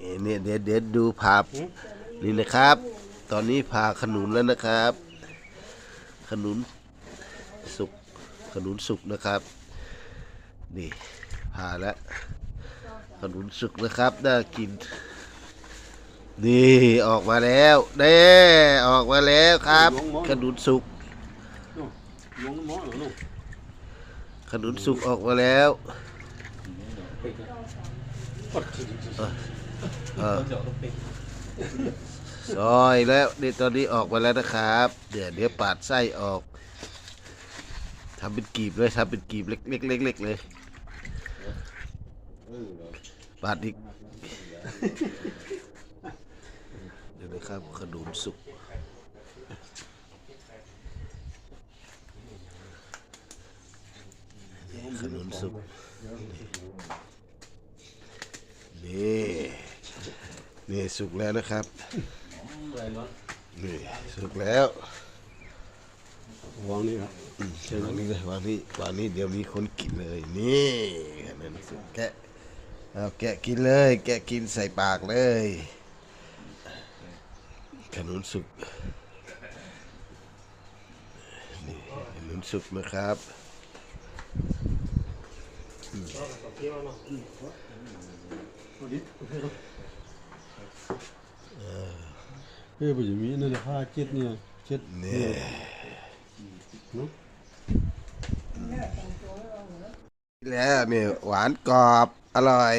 เนี่ยเดี๋ยวเดี๋ยวดูภาพนี่นะครับ ตอนนี้พาขนุนแล้วนะครับ ขนุนสุกขนุนสุกนะครับ นี่พาแล้วขนุนสุกนะครับน่ากิน นี่ออกมาแล้วเน่ออกมาแล้วครับ ขนุนสุกมองมองหนูขนุนสุกออกมาแล้วกด เออซอยแล้วนี่ตอนนี้ออกมาแล้วนะครับ เดี๋ยวเดี๋ยวปาดไส้ออกทำเป็นกีบเลยทำเป็นกีบเล็กๆเล็กๆเลยปาดอีกเดี๋ยวนะครับขนุนสุกขนุนสุกนี่ นี่สุกแล้วนะครับ นี่สุกแล้ววางนี่ครับอืมวางนี้เลยวางนี้วางนี้เดี๋ยวมีคนกินเลย นี่ขนุนสุกแกะเอาแกะกินเลย แกะกินใส่ปากเลยขนุนสุกนี่ขนุนสุกนะครับ เฮ้ยปัจจุบันนั่นผ้าเจ็ดเนี่ยเจ็ดเนี่ยแล้วเนี่หวานกรอบอร่อย